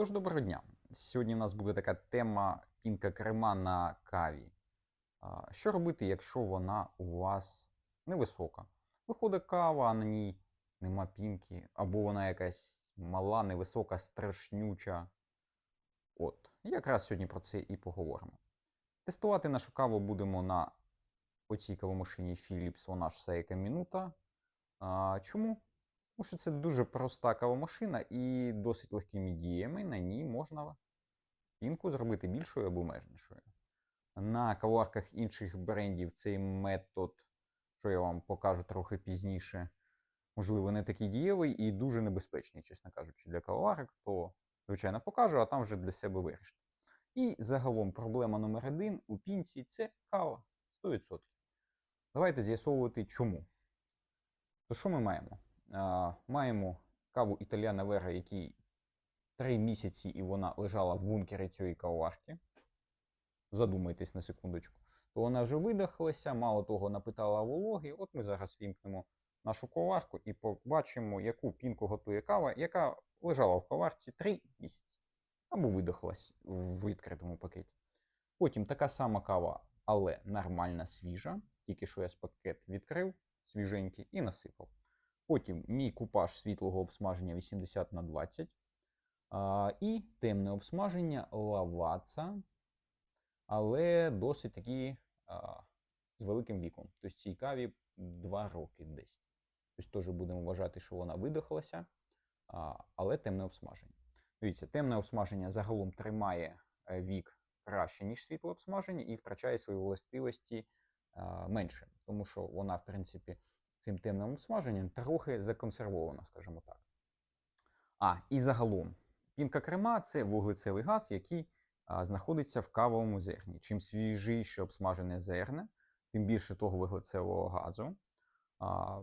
Тож доброго дня. Сьогодні у нас буде така тема пінка крема на каві. Що робити, якщо вона у вас невисока? Виходить кава, а на ній нема пінки, або вона якась мала, невисока, страшнюча. От, якраз сьогодні про це і поговоримо. Тестувати нашу каву будемо на оцій кавомашині Philips, вона ж Seika Minuta. А, Чому? Тому що це дуже проста кавомашина і досить легкими діями на ній можна пінку зробити більшою або межнішою. На кавоварках інших брендів цей метод, що я вам покажу трохи пізніше, можливо, не такий дієвий і дуже небезпечний, чесно кажучи, для кавоварок, то, звичайно, покажу, а там вже для себе вирішите. І загалом проблема номер один у пінці це кава 100%. Давайте з'ясовувати чому. То що ми маємо? Маємо каву Італіана Вера, якій 3 місяці і вона лежала в бункері цієї кавоварки. Задумайтесь на секундочку. То вона вже видихалася, мало того, напитала вологи. От ми зараз вімкнемо нашу кавоварку і побачимо, яку пінку готує кава, яка лежала в каварці 3 місяці. Або видихалась в відкритому пакеті. Потім така сама кава, але нормальна свіжа. Тільки що я з пакет відкрив, свіженький, і насипав. Потім мій купаж світлого обсмаження 80 на 20. А, і темне обсмаження лаваца, але досить такі з великим віком. Тобто цій каві 2 роки десь. Тобто теж будемо вважати, що вона видихалася, але темне обсмаження. Дивіться, темне обсмаження загалом тримає е, вік краще, ніж світле обсмаження, і втрачає свої властивості менше, тому що вона, в принципі, цим темним обсмаженням трохи законсервована, скажімо так. А, і загалом, пінка крема це вуглецевий газ, який а, знаходиться в кавовому зерні. Чим свіжіше обсмажене зерне, тим більше того вуглецевого газу. А,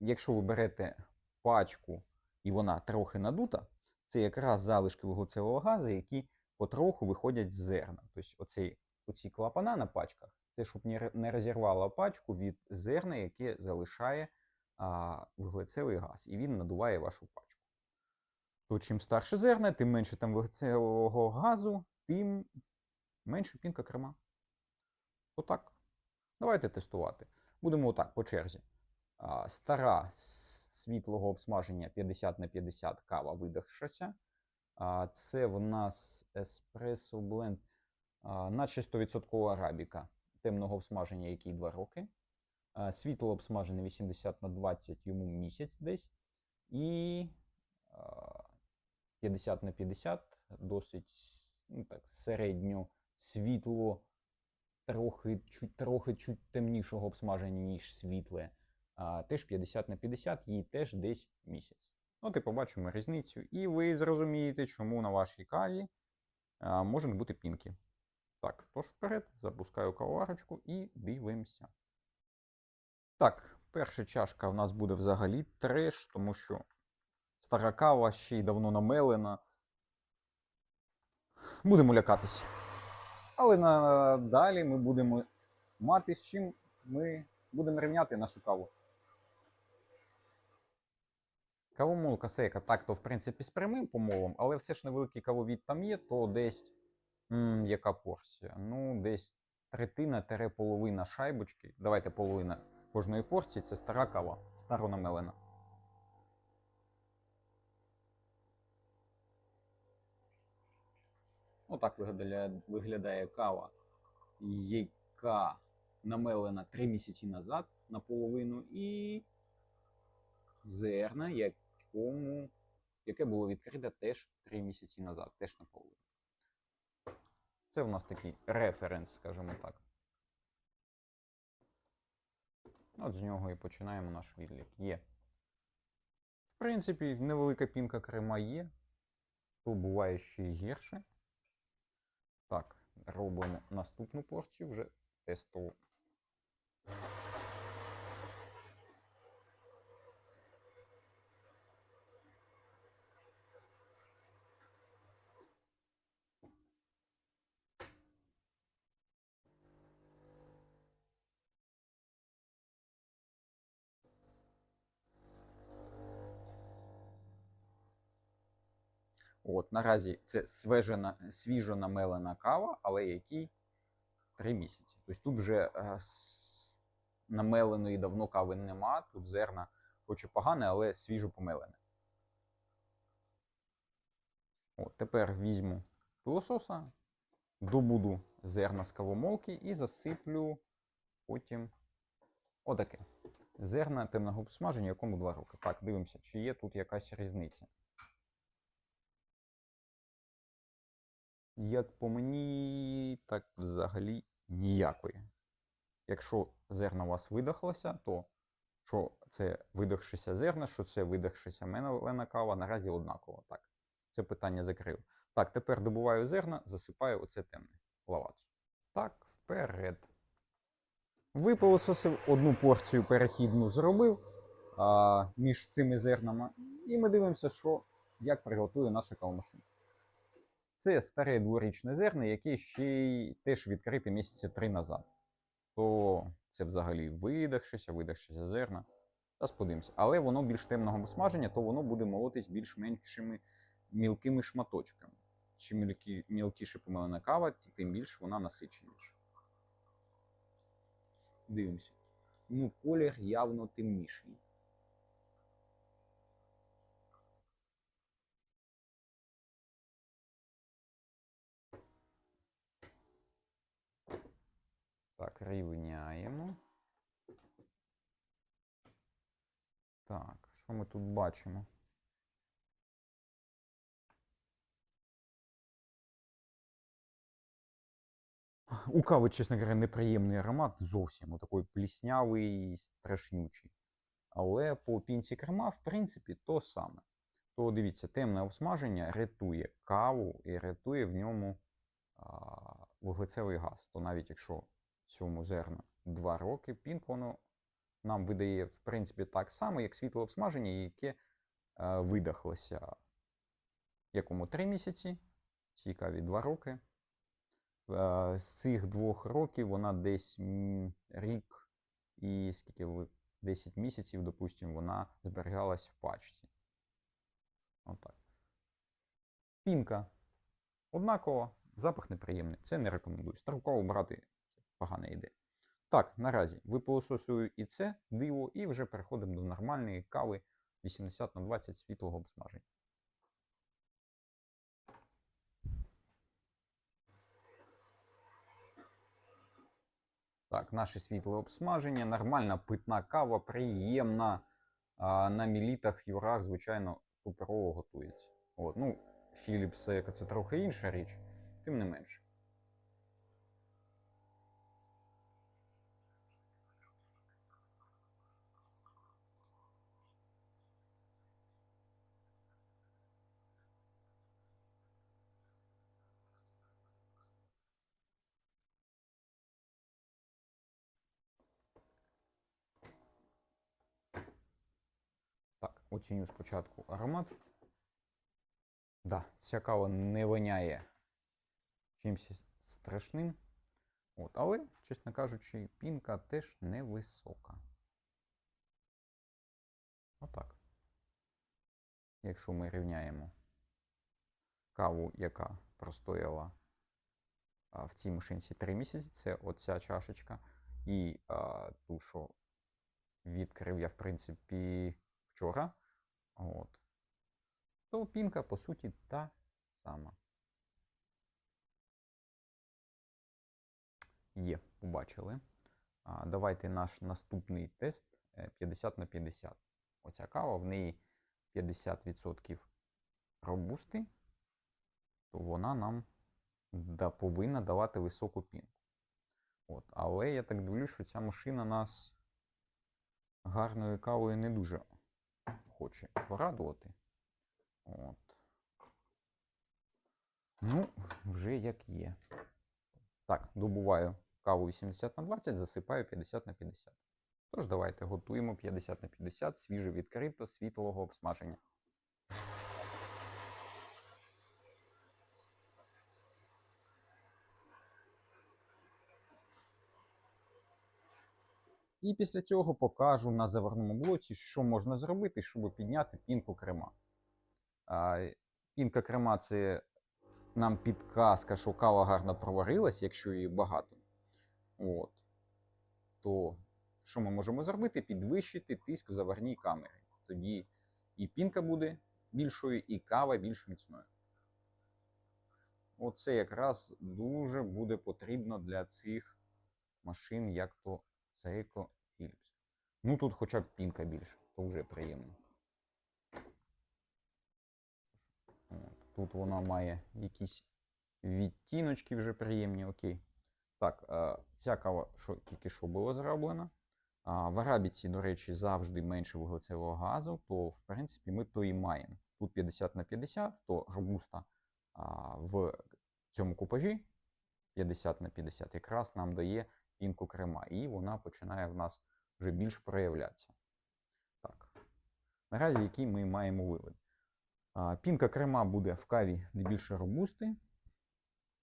якщо ви берете пачку і вона трохи надута, це якраз залишки вуглецевого газу, які потроху виходять з зерна. Тобто оці клапана на пачках це щоб не розірвало пачку від зерна, яке залишає а, вуглецевий газ, і він надуває вашу пачку. То чим старше зерна, тим менше там вуглецевого газу, тим менше пінка крема. Отак. Давайте тестувати. Будемо отак по черзі. А, стара світлого обсмаження 50 на 50 кава видихшася. А, це в нас еспресо бленд, наче 100% арабіка темного обсмаження, який 2 роки. Світло обсмажене 80 на 20, йому місяць десь. І 50 на 50, досить ну, так, середньо світло, трохи чуть, трохи чуть темнішого обсмаження, ніж світле. А, теж 50 на 50, їй теж десь місяць. От і побачимо різницю. І ви зрозумієте, чому на вашій каві а, може не бути пінки. Так, тож вперед, запускаю кавоварочку і дивимося. Так, перша чашка в нас буде взагалі треш, тому що стара кава ще й давно намелена. Будемо лякатися. Але надалі ми будемо мати з чим ми будемо рівняти нашу каву. Кавомолка сейка так, то в принципі з прямим помолом, але все ж невеликий кавовід там є, то десь яка порція? Ну, десь третина тере половина шайбочки. Давайте половина кожної порції це стара кава, старонамелена. Отак виглядає, виглядає кава, яка намелена 3 місяці назад наполовину, і зерна, якому, яке було відкрите теж 3 місяці назад, теж наполовину. Це в нас такий референс, скажімо так. От з нього і починаємо наш відлік. Є. В принципі, невелика пінка крема є. То буває ще й гірше. Так, робимо наступну порцію вже тестову. От, наразі це свежена, свіжо намелена кава, але якій 3 місяці. Тобто тут вже е, намеленої давно кави нема, тут зерна, хоч і погане, але свіжо помелене. От, тепер візьму пилососа, добуду зерна з кавомолки і засиплю потім отаке. Зерна темного обсмаження, якому 2 роки. Так, дивимося, чи є тут якась різниця. Як по мені, так взагалі ніякої. Якщо зерна у вас видохлося, то що це видохшися зерна, що це видохшися мелена кава, наразі однаково. Так, це питання закрив. Так, тепер добуваю зерна, засипаю оце темне лавацу. Так, вперед. Випилососив одну порцію перехідну зробив а, між цими зернами, і ми дивимося, що, як приготує наша кавомашина. Це старе дворічне зерно, яке ще й теж відкрите місяці три назад. То це взагалі видахшися, видахшися зерна. Та подивимося. Але воно більш темного обсмаження, то воно буде молотись більш меншими мілкими шматочками. Чим мілкі, мілкіше помилена кава, тим більш вона насиченіша. Дивимося. Ну, колір явно темніший. Так, рівняємо. Так, що ми тут бачимо? У кави, чесно говоря, неприємний аромат зовсім, отакий пліснявий, і страшнючий. Але по пінці керма, в принципі, то саме. То дивіться, темне обсмаження рятує каву і рятує в ньому а, вуглецевий газ. То навіть якщо цьому зерна 2 роки, пінк воно нам видає, в принципі, так само, як світло обсмаження, яке а, видахлося якому 3 місяці, цій каві 2 роки. Е, З цих двох років вона десь рік і скільки ви 10 місяців, допустимо, вона зберігалась в пачці. Отак. Пінка однакова, запах неприємний. Це не рекомендую. Строково брати погана ідея. Так, наразі випилососую і це диво, і вже переходимо до нормальної кави 80 на 20 світлого обсмаження. Так, наше світле обсмаження, нормальна питна кава, приємна. А, на мілітах, юрах, звичайно, суперово готується. От, ну, Eco це трохи інша річ, тим не менше. Так, оціню спочатку аромат. Да, ця кава не воняє чимось страшним. От, але, чесно кажучи, пінка теж невисока. Отак. Якщо ми рівняємо каву, яка простояла а, в цій машинці 3 місяці, це оця чашечка, і а, ту, що відкрив я, в принципі, вчора. От. То пінка, по суті, та сама. Є, побачили. А, давайте наш наступний тест е, 50 на 50. Оця кава, в неї 50% робусти, то вона нам да, повинна давати високу пінку. От. Але я так дивлюсь, що ця машина нас гарною кавою не дуже хоче порадувати. От. Ну, вже як є. Так, добуваю каву 80 на 20, засипаю 50 на 50. Тож, давайте готуємо 50 на 50 свіже відкрито світлого обсмаження. І після цього покажу на заварному блоці, що можна зробити, щоб підняти пінку крема. Пінка крема це нам підказка, що кава гарно проварилась, якщо її багато. От. То що ми можемо зробити? Підвищити тиск в заварній камері. Тоді і пінка буде більшою, і кава більш міцною. Оце якраз дуже буде потрібно для цих машин, як то Seiko Philips. Ну тут хоча б пінка більше, то вже приємно. Тут вона має якісь відтіночки вже приємні, окей. Так, е, ця кава що, тільки що була зроблена. В арабіці, до речі, завжди менше вуглецевого газу, то в принципі ми то і маємо. Тут 50 на 50, то робуста в цьому купажі 50 на 50 якраз нам дає пінку крема, і вона починає в нас вже більш проявлятися. Так. Наразі який ми маємо вивід. А, Пінка крема буде в каві де більше робусти.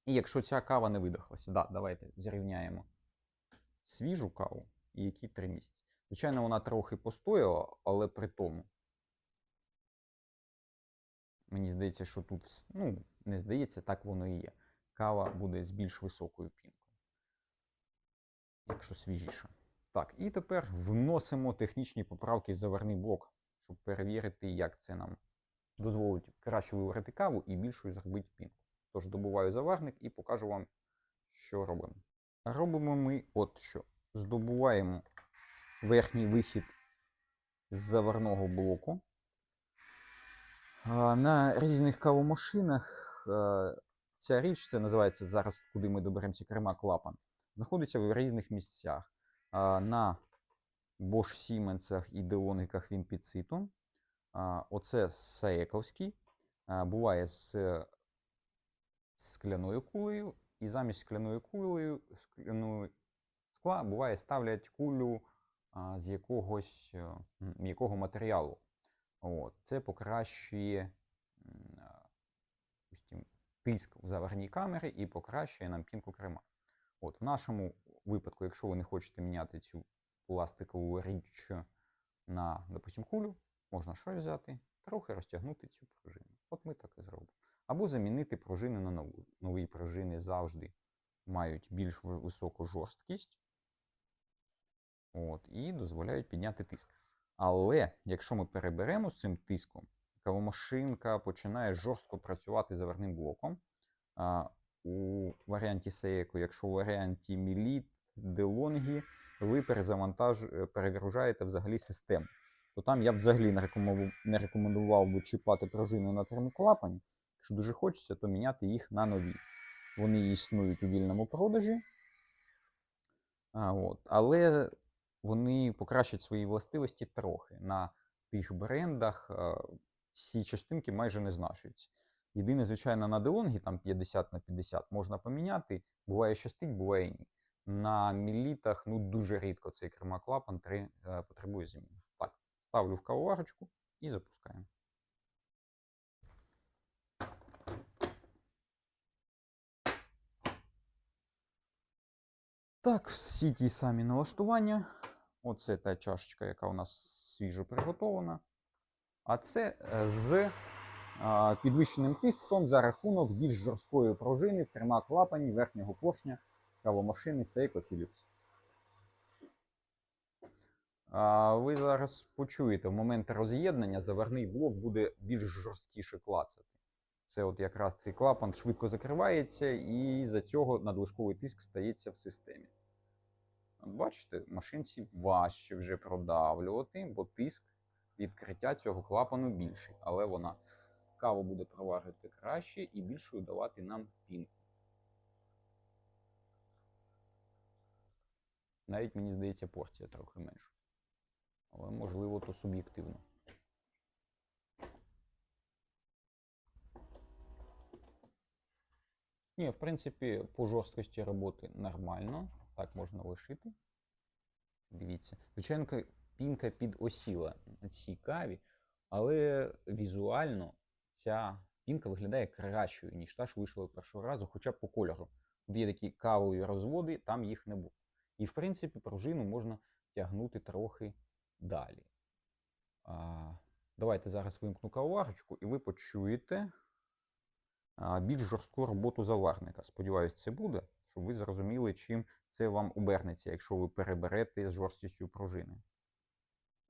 І якщо ця кава не видохлася, да, давайте зрівняємо свіжу каву і які три місяці. Звичайно, вона трохи постояла, але при тому. Мені здається, що тут, ну, не здається, так воно і є. Кава буде з більш високою пінкою. Якщо свіжіша. Так, і тепер вносимо технічні поправки в заварний блок, щоб перевірити, як це нам дозволить краще виварити каву і більшою зробити пінку. Тож добуваю заварник і покажу вам, що робимо. Робимо ми от що. Здобуваємо верхній вихід з заварного блоку. На різних кавомашинах ця річ, це називається зараз, куди ми доберемося, крема клапан, знаходиться в різних місцях. На Bosch Siemens і Делониках він під ситом. Оце Саєковський. Буває з скляною кулею, і замість скляної кулею, скляної скла буває ставлять кулю з якогось е, м'якого матеріалу. От. Це покращує тиск в заварній камері і покращує нам пінку крема. От, в нашому випадку, якщо ви не хочете міняти цю пластикову річ на, допустим, кулю, можна що взяти, трохи розтягнути цю пружину. От ми так і зробимо. Або замінити пружини на нову. Нові пружини завжди мають більш високу жорсткість от, і дозволяють підняти тиск. Але якщо ми переберемо з цим тиском, кавомашинка починає жорстко працювати заварним блоком. У варіанті Seiko, якщо у варіанті Milit, DeLonghi, ви перезавантаж... е, перегружаєте взагалі систему. То там я б взагалі не рекомендував, не рекомендував би чіпати пружини на термоклапані. Якщо дуже хочеться, то міняти їх на нові. Вони існують у вільному продажі. А, от. Але вони покращать свої властивості трохи. На тих брендах е, ці частинки майже не знашуються. Єдине, звичайно, на DeLonghi там 50 на 50 можна поміняти. Буває щастить, буває ні. На мілітах ну, дуже рідко цей кермоклапан три- е, потребує заміни. Так, ставлю в кавоварочку і запускаємо. Так, всі ті самі налаштування. Оце та чашечка, яка у нас свіжо приготована. А це е, з підвищеним тиском за рахунок більш жорсткої пружини в трьома клапані верхнього поршня кавомашини Seiko Philips. Ви зараз почуєте, в момент роз'єднання заварний блок буде більш жорсткіше клацати. Це от якраз цей клапан швидко закривається, і за цього надлишковий тиск стається в системі. Бачите, машинці важче вже продавлювати, бо тиск відкриття цього клапану більший, але вона каву буде проварити краще і більшою давати нам пінку. Навіть мені здається, порція трохи менша. Але можливо, то суб'єктивно. Ні, в принципі, по жорсткості роботи нормально. Так можна лишити. Дивіться. Звичайно, ка- пінка підосіла на цій каві, але візуально ця пінка виглядає кращою, ніж та, що вийшла першого разу, хоча б по кольору. Тут є такі кавові розводи, там їх не було. І, в принципі, пружину можна тягнути трохи далі. А, давайте зараз вимкну кавоварочку, і ви почуєте, а, більш жорстку роботу заварника. Сподіваюсь, це буде, щоб ви зрозуміли, чим це вам обернеться, якщо ви переберете з жорсткістю пружини.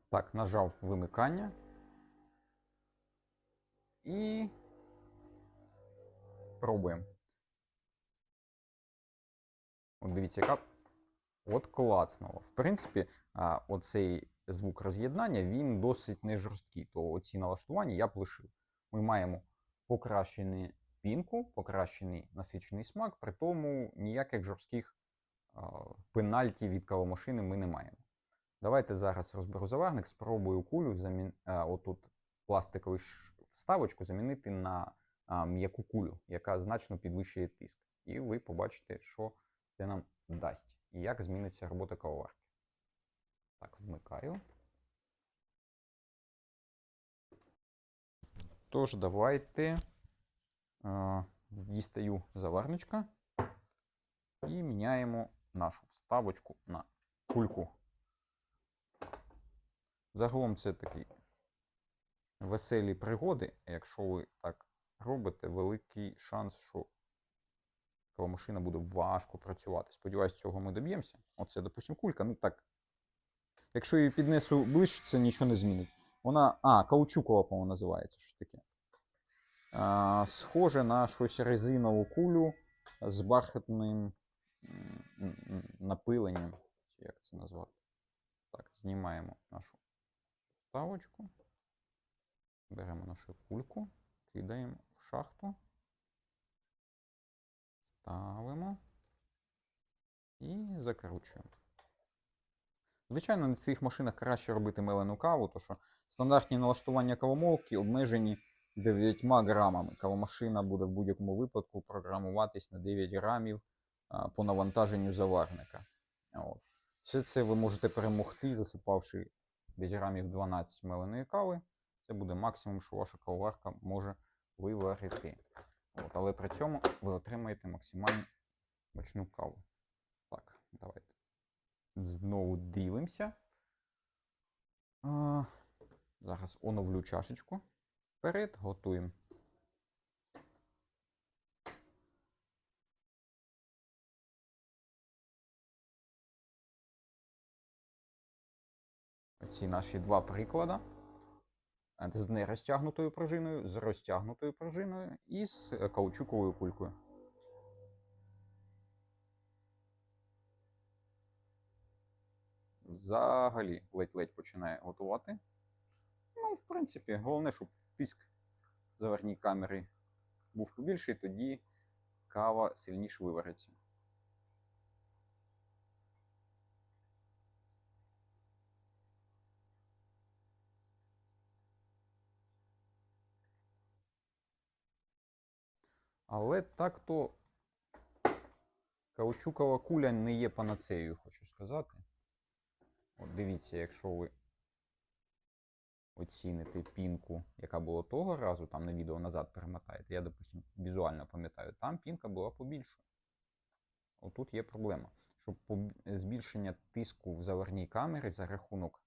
Так, нажав вимикання. І пробуємо. От дивіться, яка от клацнуло. В принципі, оцей звук роз'єднання він досить не жорсткий. То оці налаштування я б лишив. Ми маємо покращену пінку, покращений насичений смак, при тому ніяких жорстких пенальті від кавомашини ми не маємо. Давайте зараз розберу заварник, спробую кулю замін... а, отут пластикову ш- вставочку замінити на м'яку кулю, яка значно підвищує тиск. І ви побачите, що це нам дасть і як зміниться робота кавоварки. Так, вмикаю. Тож, давайте е, дістаю заварничка і міняємо нашу вставочку на кульку. Загалом це такі веселі пригоди. Якщо ви так робите, великий шанс, що машина буде важко працювати. Сподіваюсь, цього ми доб'ємося. Оце, допустимо, кулька. Ну так. Якщо її піднесу ближче, це нічого не змінить. Вона. А, каучукова, по-моєму, називається щось таке. А, схоже на щось резинову кулю з бархатним напиленням. Як це назвати? Так, знімаємо нашу вставочку. Беремо нашу кульку, кидаємо в шахту. Ставимо і закручуємо. Звичайно, на цих машинах краще робити мелену каву, тому що стандартні налаштування кавомолки обмежені 9 грамами. Кавомашина буде в будь-якому випадку програмуватись на 9 грамів по навантаженню заварника. От. Все це ви можете перемогти, засипавши десь грамів 12 меленої кави. Це буде максимум, що ваша кавоварка може виварити. От, але при цьому ви отримаєте максимально смачну каву. Так, давайте. Знову дивимося. А, зараз оновлю чашечку. Вперед, готуємо. Оці наші два приклади. З нерозтягнутою пружиною, з розтягнутою пружиною і з е, каучуковою кулькою. Взагалі ледь-ледь починає готувати. Ну, в принципі, головне, щоб тиск заварній камери був побільший, тоді кава сильніше вивариться. Але так то каучукова куля не є панацеєю, хочу сказати. От дивіться, якщо ви оціните пінку, яка була того разу, там на відео назад перемотаєте, я, допустим, візуально пам'ятаю, там пінка була побільша. Отут є проблема. Поб- збільшення тиску в заварній камері за рахунок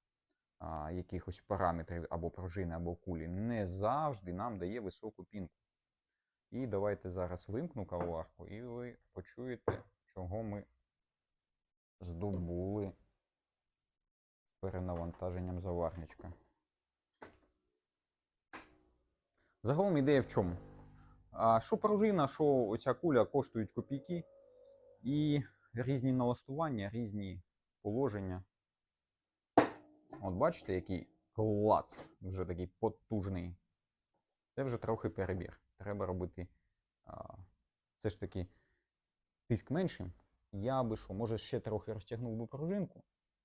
а, якихось параметрів або пружини, або кулі не завжди нам дає високу пінку. І давайте зараз вимкну кавоварку, і ви почуєте, чого ми здобули перенавантаженням заварничка. Загалом ідея в чому? А, що пружина, що оця куля коштують копійки, і різні налаштування, різні положення. От бачите, який клац вже такий потужний. Це вже трохи перебір. Треба робити а, все ж таки тиск меншим. Я би що, може, ще трохи розтягнув би пружинку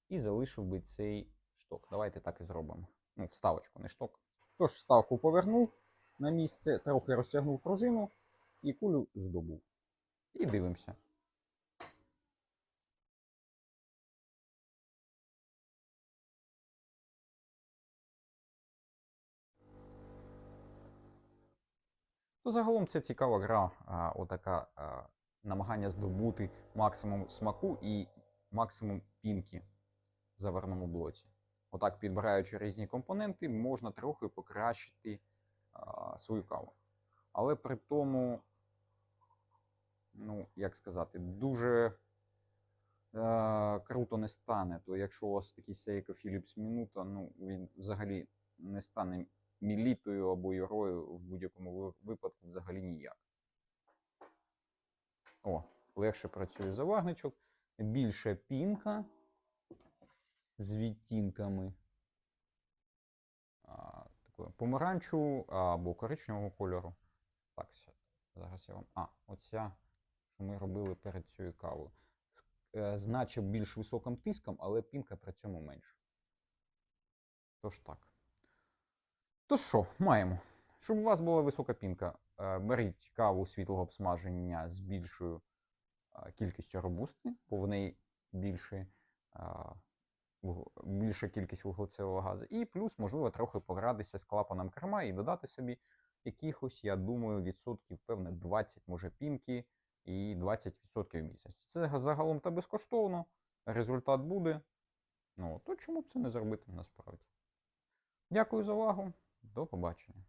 і залишив би цей шток. Давайте так і зробимо. Ну, вставочку, не шток. Тож, вставку повернув на місце, трохи розтягнув пружину і кулю здобув. І дивимося. То загалом це цікава гра, а, отака намагання здобути максимум смаку і максимум пінки в заварному блоці. Отак, підбираючи різні компоненти, можна трохи покращити а, свою каву. Але при тому ну, як сказати, дуже е, круто не стане, то якщо у вас такий Philips Minuta, ну, він взагалі не стане мілітою або юрою в будь-якому випадку взагалі ніяк. О, легше працює завагничок, більше пінка з відтінками а, такого помаранчу або коричневого кольору. Так, зараз я вам. А, оця, що ми робили перед цією кавою. З, е, більш високим тиском, але пінка при цьому менше. Тож так. То що, маємо. Щоб у вас була висока пінка, е, беріть каву світлого обсмаження з більшою е, кількістю робусти, бо в неї більше, е, більша кількість вуглецевого газу. І плюс, можливо, трохи погратися з клапаном керма і додати собі якихось, я думаю, відсотків, певне, 20, може, пінки і 20% місяць. Це загалом та безкоштовно, результат буде. Ну, то чому б це не зробити насправді? Дякую за увагу. До побачення!